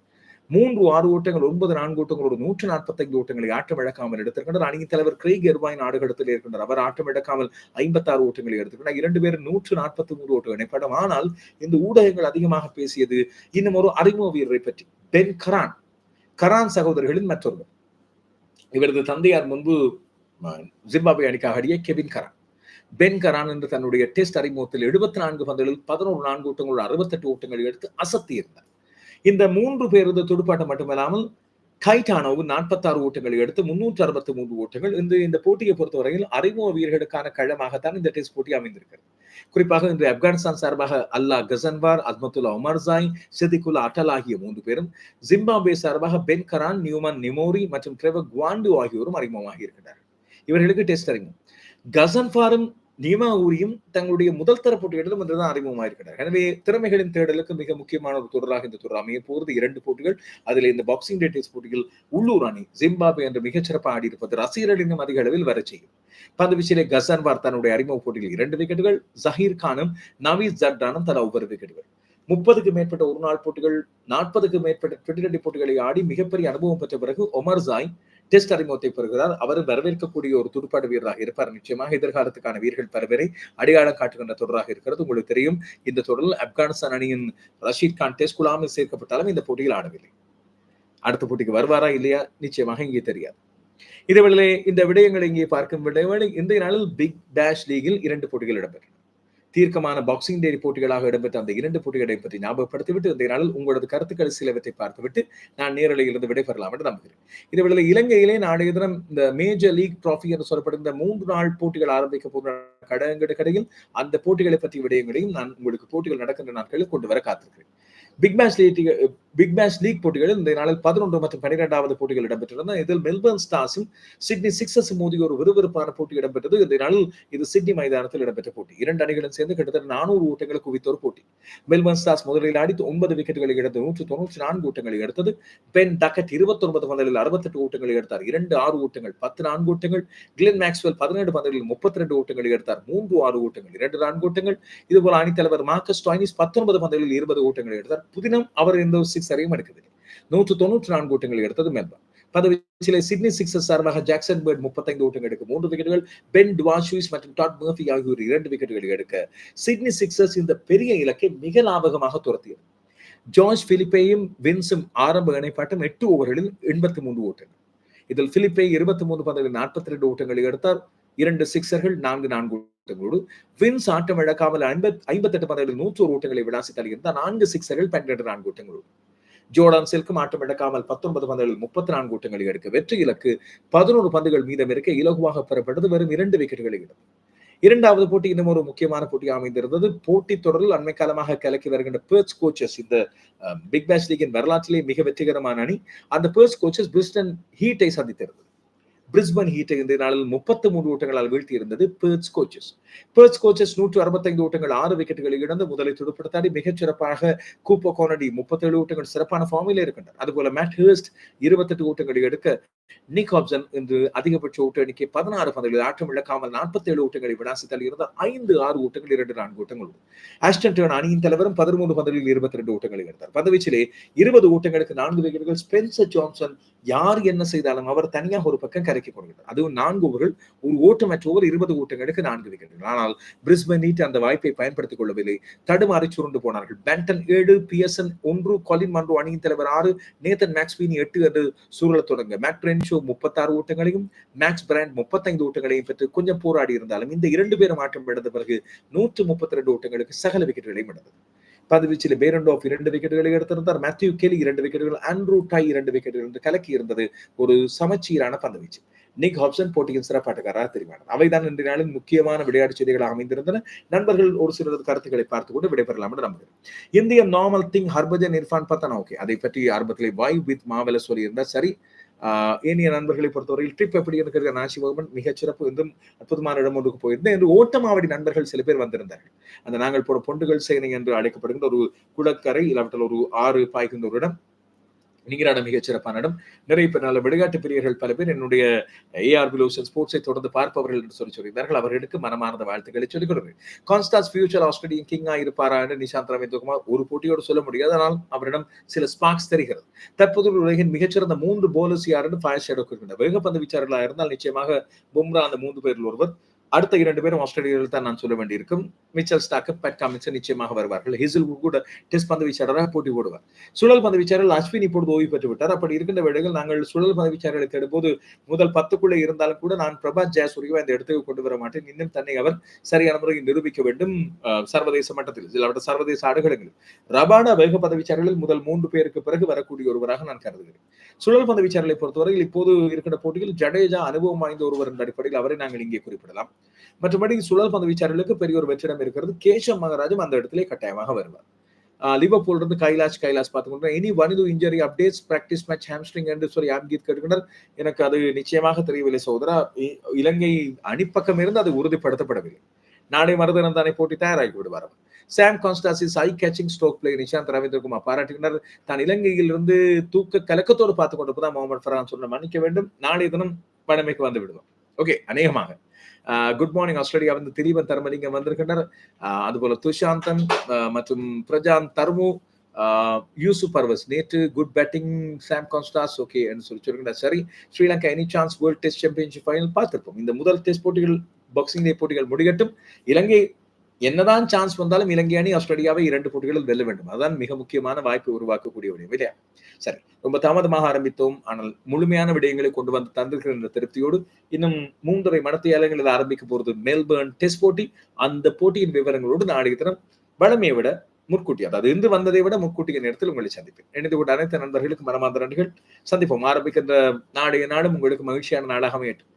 மூன்று ஆறு ஓட்டங்கள் ஒன்பது நான்கு ஓட்டங்கள் ஒரு நூற்று நாற்பத்தைந்து ஓட்டங்களை ஆட்டம் இழக்காமல் எடுத்திருக்கின்றனர் அணியின் தலைவர் கிரேக் எர்வாயின் ஆடுகளத்தில் இருக்கின்றார். அவர் ஆட்டம் இழக்காமல் ஐம்பத்தாறு ஓட்டங்களை எடுத்திருக்கிறார் இரண்டு பேரும் நூற்று நாற்பத்தி மூன்று ஓட்டம் இணைப்படம். ஆனால் இந்த ஊடகங்கள் அதிகமாக பேசியது இன்னும் ஒரு அறிமுக வீரரை பற்றி. பென் கரான் கரான் சகோதரர்களின் மற்றொருவர். இவரது தந்தையார் முன்பு ஜிம்பாபே அணிக்காக ஆடிய கெவின் கரான். பென் கரான் என்று தன்னுடைய டெஸ்ட் அறிமுகத்தில் எழுபத்தி நான்கு பந்துகளில் பதினோரு நான்கு ஓட்டங்கள் அறுபத்தெட்டு ஓட்டங்களை எடுத்து அசத்தி இருந்தார் இந்த மூன்று பேரது துடுப்பாட்டம் மட்டுமல்லாமல் கைட்டானோவு நாற்பத்தாறு ஓட்டங்களை எடுத்து முன்னூற்று அறுபத்தி மூன்று ஓட்டங்கள் இந்த இந்த போட்டியை பொறுத்தவரையில் அறிமுக வீரர்களுக்கான களமாகத்தான் இந்த டெஸ்ட் போட்டி அமைந்திருக்கிறது. குறிப்பாக இன்று ஆப்கானிஸ்தான் சார்பாக அல்லா கசன்வார் அஸ்மத்துல்லா உமர்சாய் சிதிகுல்லா அட்டல் ஆகிய மூன்று பேரும் ஜிம்பாபே சார்பாக பென் கரான் நியூமன் நிமோரி மற்றும் ட்ரெவர் குவாண்டு ஆகியோரும் அறிமுகமாக இருக்கிறார் இவர்களுக்கு டெஸ்ட் அறிமுகம் கசன்பாரும் நியமா ஊரியும் தங்களுடைய முதல் தர போட்டிகளிலும் என்றுதான் அறிமுகமாயிருக்கிறார் எனவே திறமைகளின் தேடலுக்கு மிக முக்கியமான ஒரு தொடராக இந்த தொடர் அமைய போகிறது. இரண்டு போட்டிகள் அதில் இந்த பாக்ஸிங் டே டெஸ்ட் போட்டிகள் உள்ளூர் அணி ஜிம்பாபே என்று மிகச்சிறப்பாக ஆடி இருப்பது ரசிகர்களின் அதிக அளவில் வர செய்யும். பந்து வீச்சிலே கசான்வார் தன்னுடைய அறிமுக போட்டியில் இரண்டு விக்கெட்டுகள் ஜஹீர் கானும் நவீஸ் ஜர்டானும் தலா ஒவ்வொரு விக்கெட்டுகள் முப்பதுக்கு மேற்பட்ட ஒரு நாள் போட்டிகள் நாற்பதுக்கு மேற்பட்ட டுவெண்டி டுவெண்டி போட்டிகளை ஆடி மிகப்பெரிய அனுபவம் பெற்ற பிறகு ஒமர் ஜாய் டெஸ்ட் அறிமுகத்தை பெறுகிறார். அவர் வரவேற்கக்கூடிய ஒரு துடுப்பாடு வீரராக இருப்பார். நிச்சயமாக எதிர்காலத்துக்கான வீரர்கள் பரவரை அடையாளம் காட்டுகின்ற தொடராக இருக்கிறது. உங்களுக்கு தெரியும் இந்த தொடரில் ஆப்கானிஸ்தான் அணியின் ரஷீத் கான் டெஸ்ட் குழாமில் சேர்க்கப்பட்டாலும் இந்த போட்டியில் ஆடவில்லை. அடுத்த போட்டிக்கு வருவாரா இல்லையா? நிச்சயமாக இங்கே தெரியாது. இதேவேளை இந்த விடயங்களை இங்கே பார்க்கும் விடயங்களை இந்த நாளில் பிக் டேஷ் லீகில் இரண்டு போட்டிகள் இடம்பெறும் தீர்க்கமான பாக்ஸிங் டே போட்டிகளாக இடம்பெற்ற அந்த இரண்டு போட்டிகளை பற்றி ஞாபகப்படுத்திவிட்டு இந்த நாளில் உங்களது கருத்துக்கள் சிலவற்றை பார்த்துவிட்டு நான் நேரலையிலிருந்து விடைபெறலாம் என்று நம்புகிறேன். இதேவேளை இலங்கையிலே நாளைய தினம் இந்த மேஜர் லீக் டிராஃபி என்று சொல்லப்படுகிற மூன்று நாள் போட்டிகள் ஆரம்பிக்க போகிற கடையில் அந்த போட்டிகளை பற்றி விடயங்களையும் நான் உங்களுக்கு போட்டிகள் நடக்கின்ற நாட்களில் கொண்டு வர காத்திருக்கிறேன். Big match league big match league போட்டிகளில் இந்த நாளில் பதினொன்று மற்றும் பனிரெண்டாவது போட்டிகள் இடம்பெற்றிருந்தன. இதில் மெல்பர்ன் ஸ்டார்ஸும் சிட்னி சிக்ஸஸ் மோதி ஒரு விறுவிறுப்பான போட்டி இடம்பெற்றது. இந்த நாளில் இது சிட்னி மைதானத்தில் இடம்பெற்ற போட்டி. இரண்டு அணிகளும் சேர்ந்து கிட்டத்தட்ட நானூறு ஓட்டங்களை குவித்த ஒரு போட்டி. மெல்பர்ன் ஸ்டார்ஸ் முதலில் அடித்து ஒன்பது விக்கெட்டுகளை எடுத்து நூற்று தொன்னூற்றி நான்கு ஓட்டங்களை எடுத்தது. பென் டக்கட் இருபத்தொன்பது பந்தலில் அறுபத்தெட்டு ஓட்டங்களை எடுத்தார். இரண்டு ஆறு ஓட்டங்கள் பத்து நான்கு ஓட்டங்கள். கிளென் மேக்ஸ்வெல் பதினேழு பந்தலில் முப்பத்தி ரெண்டு ஓட்டங்களை எடுத்தார். மூன்று ஆறு ஓட்டங்கள் இரண்டு நான்கு ஓட்டங்கள். இதுபோல அணித்தலைவர் மார்க்கஸ் டாய்னிஸ் பத்தொன்பது பந்தலில் இருபது ஓட்டங்களை எடுத்தார். புதினம் அவர் இந்த சிக்ஸ் சிக்ஸரையும் எடுக்குது நூற்று தொன்னூற்றி நான்கு ஓட்டங்கள் எடுத்தது மெல்பர்ன். பதவி சில சிட்னி சிக்ஸர் சார்பாக ஜாக்சன் பேர்ட் முப்பத்தைந்து ஓட்டங்கள் எடுக்க மூன்று விக்கெட்டுகள் பென் டுவாஷூஸ் மற்றும் டாட் மர்ஃபி ஆகியோர் இரண்டு விக்கெட்டுகள் எடுக்க சிட்னி சிக்ஸர்ஸ் இந்த பெரிய இலக்கை மிக லாபகமாக துரத்தியது. ஜார்ஜ் பிலிப்பையும் வின்ஸும் ஆரம்ப இணைப்பாட்டம் எட்டு ஓவர்களில் எண்பத்தி மூன்று ஓட்டங்கள். இதில் பிலிப்பை இருபத்தி மூன்று பந்தங்களில் நாற்பத்தி ரெண்டு ஓட்டங்களை எடுத்தார். இரண்டு சிக்ஸர்கள் நான்கு நான்கு ஓட்டங்களோடு வின்ஸ் ஆட்டம் இழக்காமல் ஐம்பத் ஐம்பத்தெட்டு பந்தயங்களில் நூற்றோரு ஓட்டங்களை விளாசி தருகின்ற நான்கு சிக்ஸர்கள் பன்னிரண்டு நான்கு ஓட்டங்களோடு. ஜோர்டான் சில்கும் ஆட்டம் இழக்காமல் பத்தொன்பது பந்துகளில் முப்பத்தி நான்கு ஓட்டங்களை எடுக்க வெற்றி இலக்கு பதினோரு பந்துகள் மீதம் இருக்க இலகுவாக பெறப்பட்டது வெறும் இரண்டு விக்கெட்டுகளை இடம் இரண்டாவது போட்டி இன்னும் ஒரு முக்கியமான போட்டி அமைந்திருந்தது. போட்டி தொடரில் அண்மை காலமாக கலக்கி வருகின்ற பேர்ஸ் கோச்சஸ் இந்த பிக் பேஷ் லீகின் வரலாற்றிலே மிக வெற்றிகரமான அணி. அந்த பேர்ஸ் கோச்சஸ் பிரிஸ்டன் ஹீட்டை சந்தித்திருந்தது. பிரிஸ்பன் ஹீட்டை இந்த நாளில் முப்பத்தி மூன்று ஓட்டங்களால் வீழ்த்தி இருந்தது பேர்ட்ஸ் கோச்சஸ். பேர்ட்ஸ் கோச்சஸ் நூற்று அறுபத்தைந்து ஓட்டங்கள் ஆறு விக்கெட்டுகளை இழந்து முதலை துடுப்படுத்தாடி மிகச் சிறப்பாக கூப்போ கோனடி முப்பத்தேழு ஓட்டங்கள் சிறப்பான ஃபார்மில் இருக்கின்றனர் அதுபோல மேட் ஹேர்ஸ்ட் இருபத்தெட்டு ஓட்டங்களை எடுக்க நிக் ஹாப்சன் என்று அதிகபட்ச ஓட்டு எண்ணிக்கை பதினாறு பந்துகளில் ஆட்டம் இழக்காமல் நாற்பத்தி ஏழு ஓட்டங்களை விடாசி தள்ளியிருந்த ஐந்து ஆறு ஓட்டங்கள் இரண்டு நான்கு ஓட்டங்கள் ஆஸ்டன் டேர்ன் அணியின் தலைவரும் பதிமூன்று பந்துகளில் இருபத்தி ரெண்டு ஓட்டங்களை எடுத்தார். பந்துவீச்சிலே இருபது ஓட்டங்களுக்கு நான்கு விக்கெட்டுகள். ஸ்பென்சர் ஜான்சன் யார் என்ன செய்தாலும் அவர் தனியாக ஒரு பக்கம் கரைக்கி கொடுக்கிறார் அதுவும் நான்கு ஓவர்கள் ஒரு ஓட்டம் மற்ற ஓவர் இருபது ஓட்டங்களுக்கு நான்கு விக்கெட்டுகள். ஆனால் பிரிஸ்பன் நீட் அந்த வாய்ப்பை பயன்படுத்திக் கொள்ளவில்லை. தடுமாறி சுருண்டு போனார்கள். பேண்டன் ஏழு பிஎஸ்என் ஒன்று கொலின் மன்றோ அணியின் தலைவர் ஆறு நேத்தன் மேக்ஸ்பீனி எட்டு என்று சூழல் தொடங்க. மேக் பிரென்ஷோ முப்பத்தாறு ஓட்டங்களையும் மேக்ஸ் பிராண்ட் முப்பத்தைந்து ஓட்டங்களையும் பெற்று கொஞ்சம் போராடி இருந்தாலும் இந்த இரண்டு பேரும் ஆட்டம் இழந்த பிறகு நூற்று முப்பத்தி ரெண்டு ஓட்டங்களுக்கு சகல விக்கெட்டுகளையும் இழந்தது பந்துவீச்சில் பேரண்ட் ஆஃப் இரண்டு விக்கெட்டுகளை எடுத்திருந்தார் மேத்யூ கேலி இரண்டு விக்கெட்டுகள் ஆண்ட்ரூ டாய் இரண்டு விக்கெட்டுகள் என்று கலக்கி இருந்தது ஒரு சமச்சீரான பந்துவீச்சு நிக் ஹாப்சன் போட்டியின் சிறப்பாட்டுக்காராக தெரிவானார் அவைதான் இன்றைய நாளின் முக்கியமான விளையாட்டு செய்திகளாக அமைந்திருந்தன. நண்பர்கள் ஒரு சிலரது கருத்துக்களை பார்த்து கொண்டு விடைபெறலாம் என்று நம்புகிறேன். இந்திய நார்மல் திங் ஹர்பஜன் இர்ஃபான் பத்தனா ஓகே அதை பற்றி ஆரம்பத்தில் வாய் வித் மாவெல சொல்லியிருந்தார். சரி ஏனைய நண்பர்களை பொறுத்தவரையில் ட்ரிப் எப்படி இருக்கிற நாசி மோகமன் மிகச்சிறப்பு என்றும் அற்புதமான இடம் ஒன்றுக்கு போயிருந்தேன் என்று ஓட்டமாவடி நண்பர்கள் சில பேர் வந்திருந்தார்கள். அந்த நாங்கள் போன பொண்டுகள் சேனை என்று அழைக்கப்படுகின்ற ஒரு குளக்கரை இல்லாவிட்டால் ஒரு ஆறு பாய்கின்ற ஒரு இடம். நீங்களான மிகச் சிறப்பான இடம் நிறைய பேர் நல்ல விளையாட்டு பிரியர்கள் பல பேர் என்னுடைய ஏஆர் குலோசல் ஸ்போர்ட்ஸை தொடர்ந்து பார்ப்பவர்கள் என்று சொல்லி சொல்லியிருந்தார்கள். அவர்களுக்கு மனமார்ந்த வாழ்த்துக்களை சொல்லிக் கொடுக்கிறேன் கான்ஸ்டாஸ் ஃபியூச்சர் ஆஸ்திரேலியன் கிங்கா இருப்பாரா என்று நிஷாந்த் ரவீந்திரகுமார் ஒரு போட்டியோடு சொல்ல முடியாது. ஆனால் அவரிடம் சில ஸ்பார்க்ஸ் தெரிகிறது. தற்போது உலகின் மிகச்சிறந்த மூன்று போலர்ஸ் யார் என்று ஃபயர் ஷேடோ இருக்கின்றனர் வேகப்பந்து வீச்சாளர்களாக இருந்தால் நிச்சயமாக பும்ரா அந்த மூன்று பேரில் ஒருவர். அடுத்த இரண்டு பேரும் ஆஸ்திரேலியாவில் தான் நான் சொல்ல வேண்டியிருக்கும். மிச்சல் ஸ்டாக்கு பேட் காமின்ஸ் நிச்சயமாக வருவார்கள். ஹிசில் கூட டெஸ்ட் பந்து வீச்சாளராக போட்டி போடுவார். சுழல் பந்து வீச்சாளர் அஸ்வின் இப்பொழுது ஓய்வு பெற்று விட்டார். அப்படி இருக்கின்ற வேளையில் நாங்கள் சுழல் பந்து வீச்சாளர்களை தேடும்போது முதல் பத்துக்குள்ளே இருந்தாலும் கூட நான் பிரபாத் ஜெயசூரியா இந்த இடத்துக்கு கொண்டு வர மாட்டேன். இன்னும் தன்னை அவர் சரியான முறையில் நிரூபிக்க வேண்டும். சர்வதேச மட்டத்தில் சில சர்வதேச ஆடுகளங்களில். ரபானா வேக பதவிச்சாரர்களில் முதல் மூன்று பேருக்கு பிறகு வரக்கூடிய ஒருவராக நான் கருதுகிறேன். சுழல் பந்து வீச்சாளர்களை பொறுத்தவரையில் இப்போது இருக்கின்ற போட்டியில் ஜடேஜா அனுபவம் வாய்ந்த ஒருவர் என்ற அடிப்படையில் அவரை நாங்கள் இங்கே குறிப்பிடலாம். மற்றபடி சுழல் பந்து வீச்சாளர்களுக்கு பெரிய ஒரு வெற்றிடம் இருக்கிறது. கேஷவ் மகராஜும் அந்த இடத்துல கட்டாயமாக வருவார். லிவர்பூல் இருந்து கைலாஷ் கைலாஷ் பார்த்துக்கொண்டு இனி Wanindu injury updates practice match hamstring என்று சொல்லி ஆம்கீத் கேட்கின்றனர் எனக்கு அது நிச்சயமாக தெரியவில்லை சோதரா இலங்கை அணிப்பக்கம் இருந்து அது உறுதிப்படுத்தப்படவில்லை. நாளை மறுதினம் தானே போட்டி தயாராகி விடுவார் Sam Konstas eye catching stroke play Nishanth Ravindrakumar பாராட்டுகின்றனர். தான் இலங்கையில் இருந்து தூக்க கலக்கத்தோடு பார்த்துக் கொண்டிருப்பதா முகமது ஃபரான் சொன்ன மன்னிக்க வேண்டும். நாளைய தினம் பணமைக்கு வந்து விடுவோம். ஓகே அநேகமாக. குட் மார்னிங் ஆஸ்திரேலியா வந்து திலீபன் தர்மலிங்கம் வந்திருக்கின்றனர். அதுபோல துஷாந்தன் மற்றும் பிரஜாந்த் தர்மு யூசுப் பர்வஸ். நேற்று good batting Sam Konstas okay என்று சொல்லி சொல்லுங்க சரி Sri Lanka any chance World Test Championship final பார்த்திருப்போம். இந்த முதல் டெஸ்ட் போட்டிகள் பாக்ஸிங் டே போட்டிகள் முடிகட்டும் இலங்கை என்னதான் சான்ஸ் வந்தாலும் இலங்கை அணி ஆஸ்திரேலியாவை இரண்டு போட்டிகளில் வெல்ல வேண்டும். அதுதான் மிக முக்கியமான வாய்ப்பை உருவாக்கக்கூடிய விடயம் இல்லையா? சரி ரொம்ப தாமதமாக ஆரம்பித்தோம். ஆனால் முழுமையான விடயங்களை கொண்டு வந்து தந்திருக்கிற என்ற திருப்தியோடு இன்னும் மூன்றரை மடத்தியாளர்கள் ஆரம்பிக்க போகிறது மெல்பர்ன் டெஸ்ட் போட்டி. அந்த போட்டியின் விவரங்களோடு நாளைய தினம் வளமையை விட முற்கூட்டி அதாவது இன்று வந்ததை விட முற்கூட்டிய நேரத்தில் உங்களை சந்திப்பேன். இணைந்து கொண்ட அனைத்து நண்பர்களுக்கு மனமார்ந்த நன்றிகள். சந்திப்போம். ஆரம்பிக்கின்ற நாடைய நாடும் உங்களுக்கு மகிழ்ச்சியான நாடாக அமையட்டும்.